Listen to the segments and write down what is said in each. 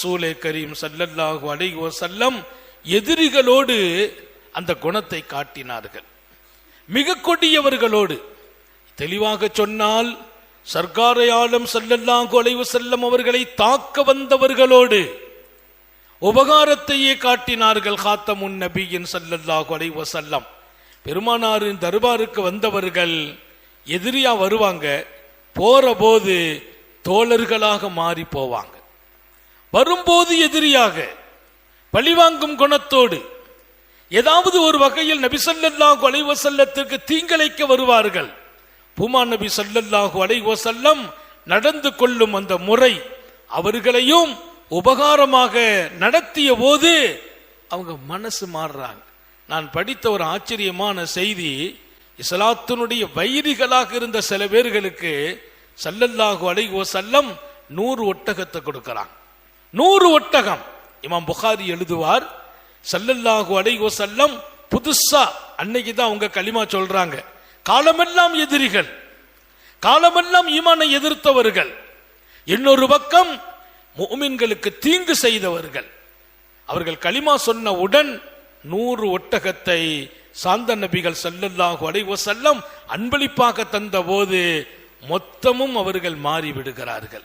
சூலே கரீம் சல்லல்லாஹு அலைஹி வஸல்லம் எதிரிகளோடு அந்த குணத்தை காட்டினார்கள். மிக கொடியவர்களோடு. தெளிவாக சொன்னால் சர்க்காரையாலும் ஆலம் சல்லல்லாஹு அலைஹி அவர்களை தாக்க வந்தவர்களோடு உபகாரத்தையே காட்டினார்கள் காத்தமுன் நபியின் சல்லல்லாஹு அலைஹி செல்லம் பெருமானாரின் தர்பாருக்கு வந்தவர்கள் எதிரியா வருவாங்க போற போது தோழர்களாக மாறி போவாங்க. வரும்போது எதிரியாக பழிவாங்கும் குணத்தோடு ஏதாவது ஒரு வகையில் நபி ஸல்லல்லாஹு அலைஹி வஸல்லத்திற்கு தீங்கிழைக்க வருவார்கள். பூமா நபி சல்லல்லாஹு அலைஹி வஸல்லம் நடந்து கொள்ளும் அந்த முறை அவர்களையும் உபகாரமாக நடத்திய போது அவங்க மனசு மாறுறாங்க. நான் படித்த ஒரு ஆச்சரியமான செய்தி இஸ்லாத்தினுடைய வைரிகளாக இருந்த சில பேர்களுக்கு சல்லல்லாஹு அலைஹி வஸல்லம் நூறு ஒட்டகத்தை கொடுக்கிறாங்க. நூறு ஒட்டகம். இமாம் புகாரி எழுதுவார் சல்லல்லாஹு அடைகோ செல்லம் புதுசா அன்னைக்கு தான் அவங்க களிமா சொல்றாங்க. காலமெல்லாம் எதிரிகள். காலமெல்லாம் ஈமானை எதிர்த்தவர்கள். இன்னொரு பக்கம் முமின்களுக்கு தீங்கு செய்தவர்கள். அவர்கள் களிமா சொன்ன உடன் நூறு ஒட்டகத்தை சாந்த நபிகள் ஸல்லல்லாஹு அடைவோ செல்லம் அன்பளிப்பாக தந்த போது மொத்தமும் அவர்கள் மாறி விடுகிறார்கள்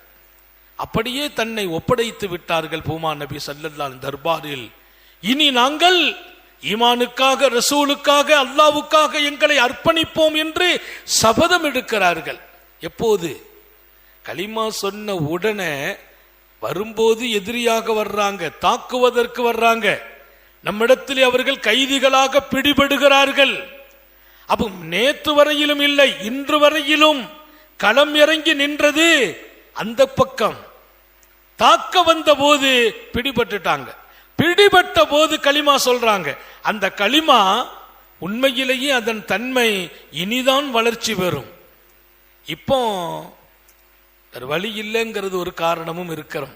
அப்படியே தன்னை ஒப்படைத்து விட்டார்கள் பூமா நபி ஸல்லல்லாஹு தர்பாரில். இனி நாங்கள் ஈமானுக்காக ரசூலுக்காக அல்லாவுக்காக எங்களை அர்ப்பணிப்போம் என்று சபதம் எடுக்கிறார்கள். எப்போது? களிமா சொன்ன உடனே வரும்போது எதிரியாக வர்றாங்க தாக்குவதற்கு வர்றாங்க. நம்மிடத்தில் அவர்கள் கைதிகளாக பிடிபடுகிறார்கள். அப்ப நேற்று வரையிலும் இல்லை இன்று வரையிலும் களம் இறங்கி நின்றது அந்த பக்கம். தாக்க வந்த போது பிடிபட்டுட்டாங்க. பிடிபட்ட போது களிமா சொல்றாங்க. அந்த களிமா உண்மையிலேயே அதன் தன்மை இனிதான் வளர்ச்சி பெறும். இப்போ ஒரு வழி இல்லைங்கிறது ஒரு காரணமும் இருக்கிறோம்.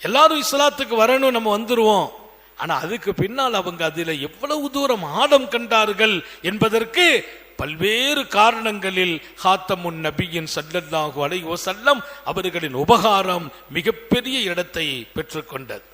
எல்லாரும் இஸ்லாத்துக்கு வரணும் நம்ம வந்துருவோம். ஆனா அதுக்கு பின்னால் அவங்க அதில் எவ்வளவு தூரம் ஆடம் கண்டார்கள் என்பதற்கு பல்வேறு காரணங்களில் ஹாத்தமுன் நபியின் சல்லல்லாஹு அலைஹி வஸல்லம் அவர்களின் உபகாரம் மிகப்பெரிய இடத்தை பெற்றுக்கொண்டது.